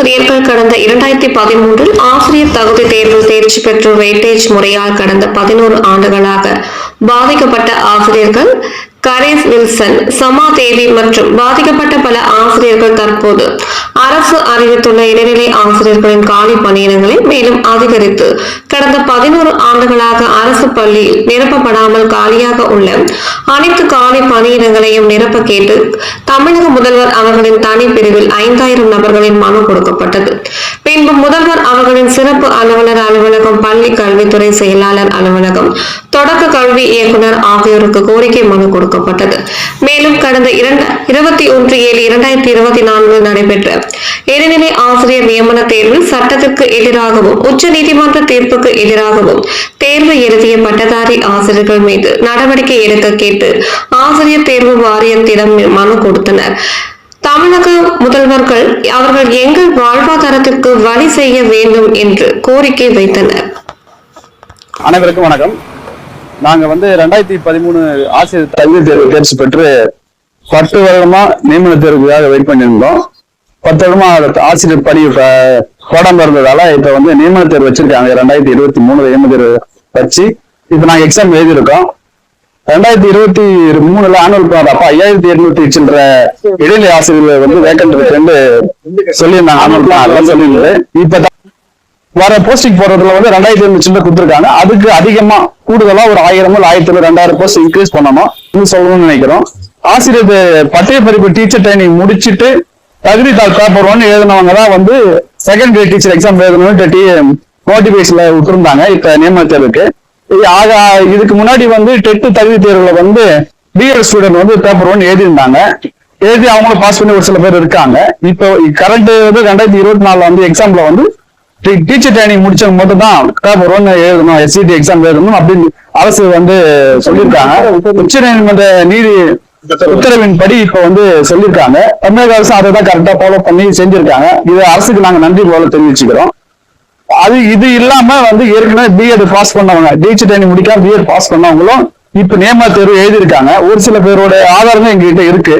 ஆசிரியர்கள் கடந்த இரண்டாயிரத்தி பதிமூன்றில் ஆசிரியர் தகுதி தேர்வில் தேர்ச்சி பெற்ற வெயிட்டேஜ் முறையால் கடந்த பதினோரு ஆண்டுகளாக பாதிக்கப்பட்ட ஆசிரியர்கள் கரேஸ் வில்சன் சமா தேவி மற்றும் பாதிக்கப்பட்ட பல ஆசிரியர்கள் தற்போது அரசு அறிவித்துள்ள இடைநிலை ஆசிரியர்களின் காலி பணியிடங்களை மேலும் அதிகரித்து கடந்த பதினோரு ஆண்டுகளாக அரசு பள்ளியில் நிரப்பப்படாமல் காலியாக உள்ள அனைத்து காலி பணியிடங்களையும் நிரப்ப கேட்டு தமிழக முதல்வர் அவர்களின் தனி பிரிவில் ஐந்தாயிரம் நபர்களின் மனு கொடுக்கப்பட்டது. பின்பு முதல்வர் அவர்களின் சிறப்பு அலுவலர் அலுவலகம் பள்ளி கல்வித்துறை செயலாளர் அலுவலகம் தொடக்க கல்வி இயக்குனர் ஆகியோருக்கு கோரிக்கை மனு கொடுக்கப்பட்டது. மேலும் கடந்த இருபத்தி ஒன்று ஏழு இரண்டாயிரத்தி இருபத்தி நான்கில் நடைபெற்ற இடைநிலை ஆசிரியர் நியமன தேர்வில் சட்டத்திற்கு எதிராகவும் உச்ச நீதிமன்ற தீர்ப்புக்கு எதிராகவும் தேர்வு எழுதிய பட்டதாரி ஆசிரியர்கள் மீது நடவடிக்கை எடுக்க கேட்டு ஆசிரியர் தேர்வு வாரியத்திடம் மனு கொடுத்தனர். தமிழக முதல்வர்கள் அவர்கள் எங்கள் வாழ்வாதாரத்திற்கு வழி செய்ய வேண்டும் என்று கோரிக்கை வைத்தனர். அனைவருக்கும் வணக்கம். நாங்க வந்து ரெண்டாயிரத்தி பதிமூணு ஆசிரியர் தகுதி தேர்வு தேர்ச்சி பெற்று பத்து வருடமா நியமன தேர்வுக்காக வெயிட் பண்ணியிருந்தோம். பத்து வருடமா ஆசிரியர் பணி கோடம் போடாம இருந்ததால இப்ப வந்து நியமன தேர்வு வச்சிருக்காங்க. ரெண்டாயிரத்தி இருபத்தி மூணு நியமன தேர்வு வச்சு இப்ப நாங்க எக்ஸாம் எழுதியிருக்கோம். ரெண்டாயிரத்தி இருபத்தி மூணுல ஆனுவல் பிளான் அப்ப ஐயாயிரத்தி எட்நூத்தி சில்லற இடைநிலை ஆசிரியர்கள் வந்து வேக்கண்ட் இருக்குன்னு சொல்லியிருந்தாங்க. ஆனுவல் பிளான் அதெல்லாம் சொல்லியிருந்தது. இப்ப வர போஸ்டிங் போடுறதுல வந்து ரெண்டாயிரத்தி ஐநூறு சில்லறை கொடுத்துருக்காங்க. அதுக்கு அதிகமா கூடுதலா ஒரு ஆயிரம் முதல் ஆயிரத்தி ஐநூறு ரெண்டாயிரம் போஸ்ட் இன்க்ரீஸ் பண்ணணும் சொல்லணும்னு நினைக்கிறோம். ஆசிரியர் பட்டய படிப்பு டீச்சர் ட்ரைனிங் முடிச்சிட்டு தகுதி தாள் பேப்பர் ஒன்று எழுதினவங்க தான் வந்து செகண்ட் கிரேட் டீச்சர் எக்ஸாம் எழுதணும்னு நோட்டிபிகேஷன்ல um, விட்டுருந்தாங்க இப்ப நியமன தேர்வுக்கு. ஆக இதுக்கு முன்னாடி வந்து டெட்டு தகுதி தேர்வுல வந்து பிஎட் ஸ்டூடெண்ட் வந்து பேப்பர் ஒன் எழுதியிருந்தாங்க. எழுதி அவங்களும் பாஸ் பண்ணி ஒரு சில பேர் இருக்காங்க. இப்போ கரண்ட் வந்து ரெண்டாயிரத்தி இருபத்தி நாலுல வந்து எக்ஸாம்ல வந்து டீச்சர் ட்ரைனிங் முடிச்சவங்க மட்டும் தான் பேப்பர் ஒன் எழுதணும் எஸ்சிடி எக்ஸாம் எழுதணும் அப்படின்னு அரசு வந்து சொல்லியிருக்காங்க. உச்ச நீதிமன்ற நீதி உத்தரவின் படி இப்ப வந்து சொல்லியிருக்காங்க. தமிழக அரசு அதை தான் கரெக்டா ஃபாலோ பண்ணி செஞ்சிருக்காங்க. இது அரசுக்கு நாங்க நன்றி போல தெரிவிச்சுக்கிறோம். அது இது இல்லாம வந்து ஏற்கனவே பிஎட் பாஸ் பண்ணவங்க டீச்சர் ட்ரைனிங் முடிக்காம பிஎட் பாஸ் பண்ணவங்களும் இப்ப நியமன தேர்வு எழுதியிருக்காங்க. ஒரு சில பேரோட ஆதாரமும் எங்ககிட்ட இருக்கு.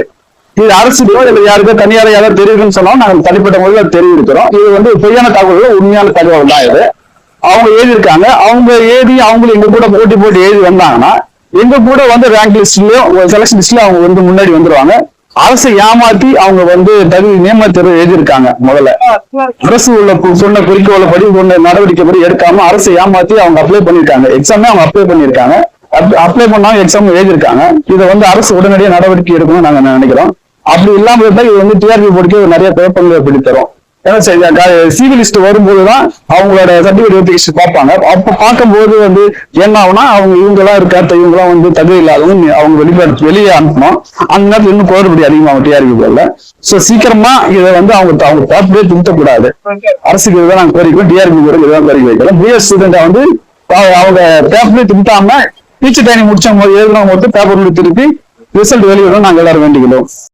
இது அரசுக்கோ இல்ல யாருக்கோ தனியார யாரோ தெரியுதுன்னு சொன்னாலும் நாங்கள் தனிப்பட்ட முறையில் தெரிவிக்கிறோம். இது வந்து பொய்யான தகவல்கள் உண்மையான தகவல் தான் இது. அவங்க எழுதியிருக்காங்க. அவங்க எழுதி அவங்களும் எங்க கூட போட்டி போட்டு எழுதி வந்தாங்கன்னா எங்க கூட வந்து ரேங்க் லிஸ்ட்லயும் செலக்ஷன் லிஸ்ட்ல அவங்க வந்து முன்னாடி வந்துருவாங்க. அரசை ஏமாத்தி அவங்க வந்து தகுதி நியமன தேர்வு எழுதியிருக்காங்க முதல்ல. அரசு உள்ள சொன்ன குறிக்கோளை படி சொன்ன நடவடிக்கை படி எடுக்காம அரசை ஏமாத்தி அவங்க அப்ளை பண்ணிருக்காங்க எக்ஸாமே அவங்க அப்ளை பண்ணிருக்காங்க அப்ளை பண்ணாலும் எக்ஸாம் எழுதியிருக்காங்க. இதை வந்து அரசு உடனடியாக நடவடிக்கை எடுக்கணும்னு நாங்க நினைக்கிறோம். அப்படி இல்லாம இருந்தா இது வந்து டிஆர்பி போர்டுக்கு நிறைய குழப்பங்களை பிடித்தரும். ஏன்னா வரும்போது தான் அவங்களோட சர்டிபிகேட் வெரிஃபிகேஷன் பார்ப்பாங்க. அப்போ பார்க்கும்போது வந்து என்ன ஆகுனா அவங்க இவங்கெல்லாம் இருக்காத்த இவங்கெல்லாம் வந்து தகுதி இல்லாதவங்க அவங்க வெளிப்பாடு வெளியே அனுப்பணும். அந்த நேரத்தில் இன்னும் குளறுபடி அதிகமாகும் டிஆர்பி போர்டுல ஸோ சீக்கிரமா இதை வந்து அவங்க அவங்க பேப்பரே திருத்தக்கூடாது. அரசுக்கு இதுதான் நாங்கள் கோரிக்கை டிஆர்பி போர்டு இதுதான் கோரிக்கை வைக்கிறோம். பிஎஸ் ஸ்டூடெண்ட் வந்து அவங்க- அவங்க பேப்பரே திருத்தாம டீச்சர் ட்ரைனிங் முடிச்சவங்க எழுதுனவங்க மட்டும் பேப்பர் திருப்பி ரிசல்ட் வெளியிடணும் நாங்கள் எல்லாரும் வேண்டிக்கிறோம்.